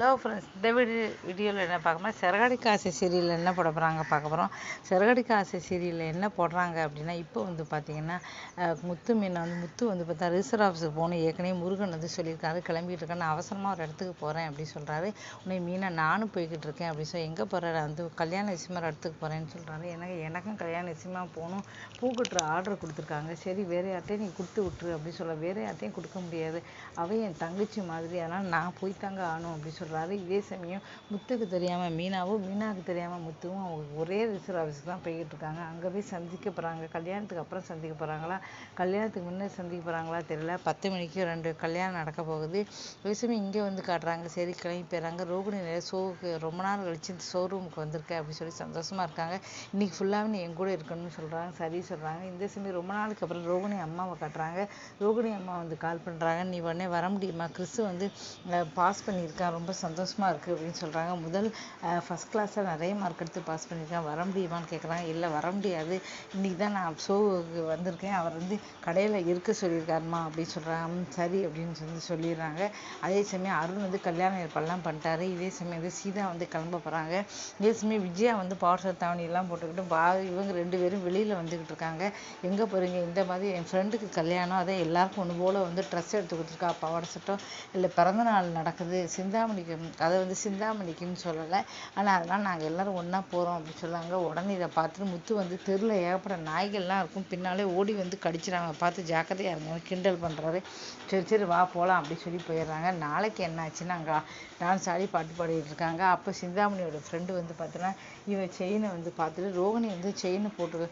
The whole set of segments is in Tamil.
ஹலோ ஃப்ரெண்ட்ஸ் இந்த வீடியோ வீடியோவில் என்ன பார்க்க போறோம்? சிறகடிக்க ஆசை சீரியலில் என்ன போட போகிறாங்க பார்க்க போகிறோம் சிறகடிக்க ஆசை சீரியலில் என்ன போடுறாங்க அப்படின்னா இப்போ வந்து பார்த்திங்கன்னா முத்து மீனை வந்து முத்து வந்து பார்த்தா ரிசர்வ் ஆஃபீஸுக்கு போகணும். ஏற்கனவே முருகன் வந்து சொல்லியிருக்காரு கிளம்பிட்டு இருக்கேன். நான் அவசரமாக ஒரு இடத்துக்கு போகிறேன் அப்படின்னு சொல்கிறாரு உன்னை மீனா நானும் போய்கிட்டு இருக்கேன் அப்படின்னு சொல்லி எங்கே போகிறாரு வந்து கல்யாண விஷயமா ஒரு இடத்துக்கு போகிறேன்னு சொல்கிறாரு எனக்கு எனக்கும் கல்யாண விஷயமா போகணும். பூக்கட்டுற ஆர்டர் கொடுத்துருக்காங்க. சரி வேறு யார்ட்டையும் நீ கொடுத்து விட்டுரு அப்படின்னு சொல்ல வேறு யார்ட்டையும் கொடுக்க முடியாது. அவன் என் தங்கச்சி மாதிரி. அதனால் நான் போய் தாங்க ஆகணும் அப்படின்னு சொல்கிறாரு இதே சமயம் முத்துக்கு தெரியாமல் மீனாவும் மீனாவுக்கு தெரியாமல் முத்துவும் அவங்க ஒரே ரிசர்வ் ஆஃபீஸுக்கு தான் போய்கிட்டு இருக்காங்க. அங்கே போய் சந்திக்க போகிறாங்க கல்யாணத்துக்கு அப்புறம் சந்திக்க போகிறாங்களா கல்யாணத்துக்கு முன்னே சந்திக்க போகிறாங்களா தெரியல. பத்து மணிக்கு ரெண்டு கல்யாணம் நடக்க போகுது. அதே சமயம் இங்கே வந்து காட்டுறாங்க. சரி கிளம்பி போயிடுறாங்க. ரோகிணி நிறைய ஷோவுக்கு ரொம்ப நாள் கழிச்சு இந்த ஷோரூமுக்கு வந்திருக்க அப்படின்னு சொல்லி சந்தோஷமாக இருக்காங்க. இன்றைக்கி ஃபுல்லாகவே நீ என் கூட இருக்கணும்னு சொல்கிறாங்க சரி சொல்கிறாங்க இந்த சமயம் ரொம்ப நாளுக்கு அப்புறம் ரோகிணி அம்மாவை காட்டுறாங்க. ரோகிணி அம்மா வந்து கால் பண்ணுறாங்க நீ உடனே வர முடியுமா? கிறிஸ் வந்து பாஸ் பண்ணியிருக்கான். ரொம்ப சந்தோஷமாக இருக்குது அப்படின்னு சொல்கிறாங்க முதல் ஃபஸ்ட் கிளாஸில் நிறைய மார்க் எடுத்து பாஸ் பண்ணியிருக்கான். வர முடியுமான்னு கேட்குறாங்க இல்லை வர முடியாது. இன்றைக்கி தான் நான் ஷோவுக்கு வந்திருக்கேன். அவர் வந்து கடையில் இருக்க சொல்லியிருக்காருமா அப்படின்னு சொல்கிறாங்க சரி அப்படின்னு சொல்லி சொல்லிடுறாங்க. அதே சமயம் அருண் வந்து கல்யாணம் ஏற்பாடுலாம் பண்ணிட்டாரு. இதே சமயம் வந்து சீதா வந்து கிளம்ப போகிறாங்க இதே சமயம் விஜயா வந்து பார்சல் தாவணியெல்லாம் போட்டுக்கிட்டு பா இவங்க ரெண்டு பேரும் வெளியில் வந்துக்கிட்டு இருக்காங்க. எங்கே போகிறீங்க இந்த மாதிரி என் ஃப்ரெண்டுக்கு கல்யாணம். அதை எல்லாருக்கும் ஒன்று போல் வந்து ட்ரெஸ் எடுத்து கொடுத்துருக்கா. பாவாடை சட்டம். இல்லை பிறந்தநாள் நடக்குது. சிந்தாமணிக்கு அதை வந்து சிந்தாமணிக்குன்னு சொல்லலை. ஆனால் அதனால் நாங்கள் எல்லோரும் ஒன்றா போகிறோம் அப்படின்னு சொன்னாங்க. உடனே இதை பார்த்துட்டு முத்து வந்து தெருவில் ஏகப்பட்ட நாய்கள்லாம் இருக்கும். பின்னாலே ஓடி வந்து கடிச்சிடாங்க பார்த்து ஜாக்கிரதையாக இருங்க கிண்டல் பண்ணுறாரு சரி சரி வா போகலாம் அப்படின்னு சொல்லி போயிடுறாங்க. நாளைக்கு என்னாச்சுன்னா அங்கே டான்ஸ் ஆடி பாட்டு பாடிட்டு இருக்காங்க. அப்போ சிந்தாமணியோட ஃப்ரெண்டு வந்து பார்த்தோன்னா இவன் செயினை வந்து பார்த்துட்டு ரோகிணி வந்து செயினை போட்டு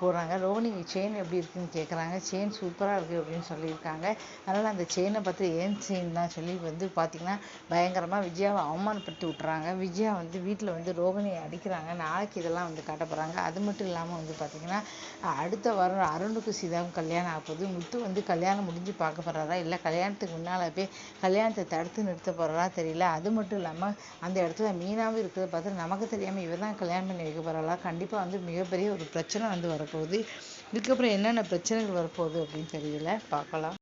போடுறாங்க. ரோகிணி செயின் எப்படி இருக்குன்னு கேட்குறாங்க செயின் சூப்பராக இருக்குது அப்படின்னு சொல்லியிருக்காங்க. அதனால் அந்த செயினை பார்த்து ஏன் செயின் தான் சொல்லி வந்து பார்த்திங்கன்னா பயங்கரமாக விஜயாவை அவமானப்படுத்தி விட்றாங்க விஜயா வந்து வீட்டில் வந்து ரோகிணியை அடிக்கிறாங்க. நாளைக்கு இதெல்லாம் வந்து காட்ட போகிறாங்க அது மட்டும் இல்லாமல் வந்து பார்த்திங்கன்னா அடுத்த வாரம் அருணுக்கு சீதாவும் கல்யாணம் ஆக போகுது. முத்து வந்து கல்யாணம் முடிஞ்சு பார்க்க போகிறாரா இல்லை கல்யாணத்துக்கு முன்னால் போய் கல்யாணத்தை தடுத்து நிறுத்த போகிறாரா தெரியல. அது மட்டும் இல்லாமல் அந்த இடத்துல மீனாவும் இருக்கிறத பார்த்து நமக்கு தெரியாமல் இவ தான் கல்யாணம் பண்ணி வைக்க போகிறாளா கண்டிப்பாக வந்து மிகப்பெரிய ஒரு பிரச்சனை வந்து வரப்போகுது. இதுக்கப்புறம் என்னென்ன பிரச்சனைகள் வரப்போகுது அப்படின்னு தெரியல. பார்க்கலாம்.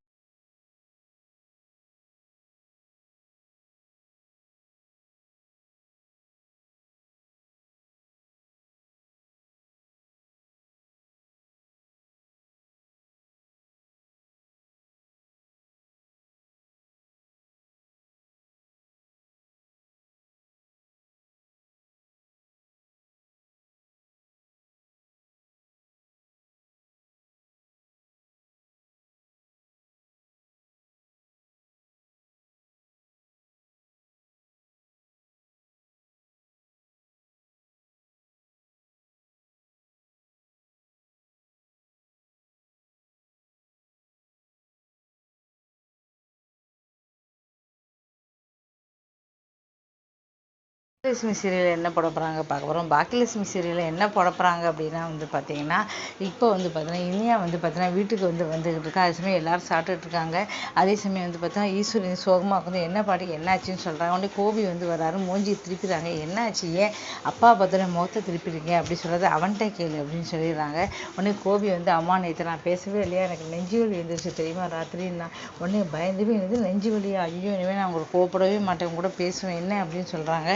பாக்கியலட்சுமி சீரியல் என்ன போட போகிறாங்க பார்க்க போகிறோம் பாக்கியலட்சுமி சீரியலில் என்ன போட போகிறாங்க அப்படின்னா வந்து பார்த்தீங்கன்னா இப்போ வந்து பார்த்தீங்கன்னா இனியா வந்து பார்த்தீங்கன்னா வீட்டுக்கு வந்து வந்துகிட்டு இருக்கா. அதே சமயம் எல்லாரும் சாப்பிட்டுட்டு இருக்காங்க. அதே சமயம் வந்து பார்த்தீங்கன்னா ஈஸ்வரின் சோகமாக வந்து என்ன பாட்டுக்கு என்னாச்சுன்னு சொல்கிறாங்க உடனே கோபி வந்து வராரு. மூஞ்சி திருப்பிடுறாங்க. என்னாச்சு ஏன் அப்பா பார்த்தோன்னே முகத்தை திருப்பிடுங்க அப்படி சொல்கிறது அவன்கிட்ட கேளு அப்படின்னு சொல்லிடுறாங்க. உடனே கோபி வந்து அம்மா நேற்று நான் பேசவே இல்லையா? எனக்கு நெஞ்சு வலி இருந்துச்சு தெரியுமா? ராத்திரின்னா உடனே பயந்துமே இருந்து நெஞ்சு வலியா? ஐயோ இனிமேல் நான் உங்களுக்கு கோபப்படவே மாட்டேன். கூட பேசுவேன். என்ன? அப்படின்னு சொல்கிறாங்க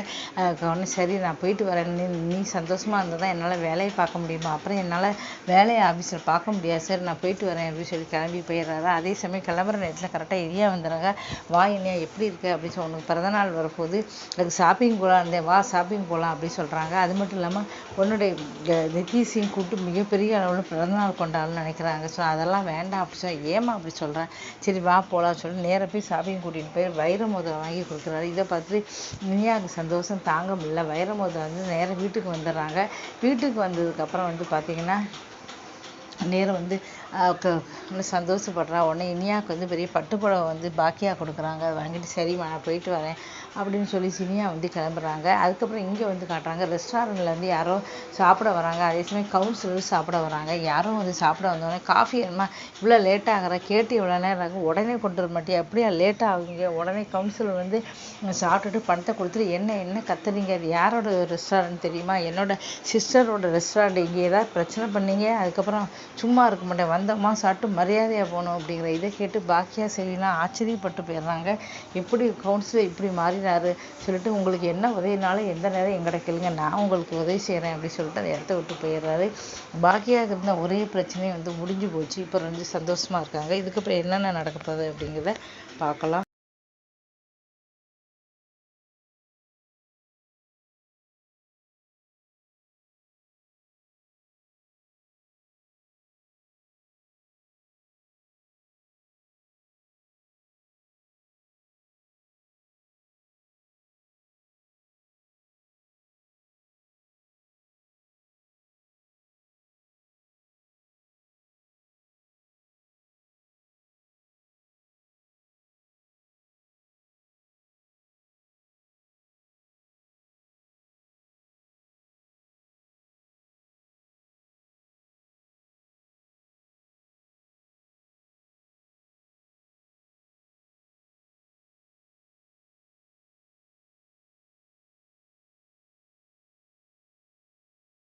உடனே சரி நான் போயிட்டு வரேன். நீ நீ சந்தோஷமாக இருந்தால் தான் என்னால் வேலையை பார்க்க முடியுமா? அப்புறம் என்னால் வேலையை ஆஃபீஸில் பார்க்க முடியாது. சார் நான் போயிட்டு வரேன் அப்படின்னு சொல்லி கிளம்பி போயிடுறாரு. அதே சமயம் கிளம்புற நேரத்தில் கரெக்டாக இனியா வந்துடுறாங்க. வா என்னையா எப்படி இருக்கு? அப்படின்னு சொல்லி உனக்கு பிறந்தநாள் வரப்போகுது. அதுக்கு ஷாப்பிங் போகலாம் இருந்தேன் வா ஷாப்பிங் போகலாம் அப்படின்னு சொல்கிறாங்க அது மட்டும் இல்லாமல் உன்னுடைய நிதிஷையும் கூப்பிட்டு மிகப்பெரிய அளவில் பிறந்தநாள் கொண்டாடணும்னு நினைக்கிறாங்க. ஸோ அதெல்லாம் வேண்டாம் அப்படி சொல்லி ஏமா அப்படி சொல்கிறேன் சரி வா போகலாம்னு சொல்லி நேராக போய் ஷாப்பிங் கூட்டிகிட்டு போய் வைர மோதிரம் வாங்கி கொடுக்குறாரு. இதை பார்த்துட்டு இனியாவுக்கு சந்தோஷம் தாங்க முடியல வைர வந்து நேராக வீட்டுக்கு வந்துடுறாங்க வீட்டுக்கு வந்ததுக்கப்புறம் வந்து பார்த்தீங்கன்னா நேரம் வந்து ஆஹ் சந்தோஷப்படுறா. உடனே இனியாவுக்கு வந்து பெரிய பட்டுப்புடவை வந்து பாக்கியா கொடுக்குறாங்க. அதை வாங்கிட்டு சரிம்மா நான் போயிட்டு வரேன். அப்படின்னு சொல்லி சினியா வந்து கிளம்புறாங்க. அதுக்கப்புறம் இங்கே வந்து காட்டுறாங்க. ரெஸ்டாரண்ட்ல இருந்து யாரோ சாப்பிட வராங்க. அதே சமயம் கவுன்சிலர் சாப்பிட வராங்க. யாரும் வந்து சாப்பிட வந்தோடனே காஃபி என்ன இவ்வளோ லேட் ஆகிற? கேட்டு இவ்வளோ நேரம் ஆகும் உடனே கொண்டு வர மாட்டியா? அப்படியா லேட் ஆகுங்க உடனே கவுன்சிலர் வந்து சாப்பிட்டுட்டு பணத்தை கொடுத்துட்டு என்ன என்ன கத்துறீங்க அது யாரோட ரெஸ்டாரண்ட் தெரியுமா? என்னோட சிஸ்டரோட ரெஸ்டாரண்ட் இங்கே ஏதாவது பிரச்சனை பண்ணீங்க? அதுக்கப்புறம் சும்மா இருக்க மாட்டேன். வந்தோமா சாப்பிட்டு மரியாதையாக போகணும் அப்படிங்கிற இதை கேட்டு பாக்கியா செல்விலாம் ஆச்சரியப்பட்டு போயிடுறாங்க. எப்படி கவுன்சிலர் இப்படி மாறி மாறினாரு சொல்லிட்டு உங்களுக்கு என்ன உதவினாலும் எந்த நேரம் எங்கிட்ட கேளுங்க. நான் உங்களுக்கு உதவி செய்கிறேன் அப்படின்னு சொல்லிட்டு அந்த இடத்த விட்டு போயிடுறாரு. பாக்கியாக இருந்த ஒரே பிரச்சனையும் வந்து முடிஞ்சு போச்சு. இப்போ ரொம்ப சந்தோஷமா இருக்காங்க. இதுக்கப்புறம் என்னென்ன நடக்க போகுது அப்படிங்கிறத பார்க்கலாம்.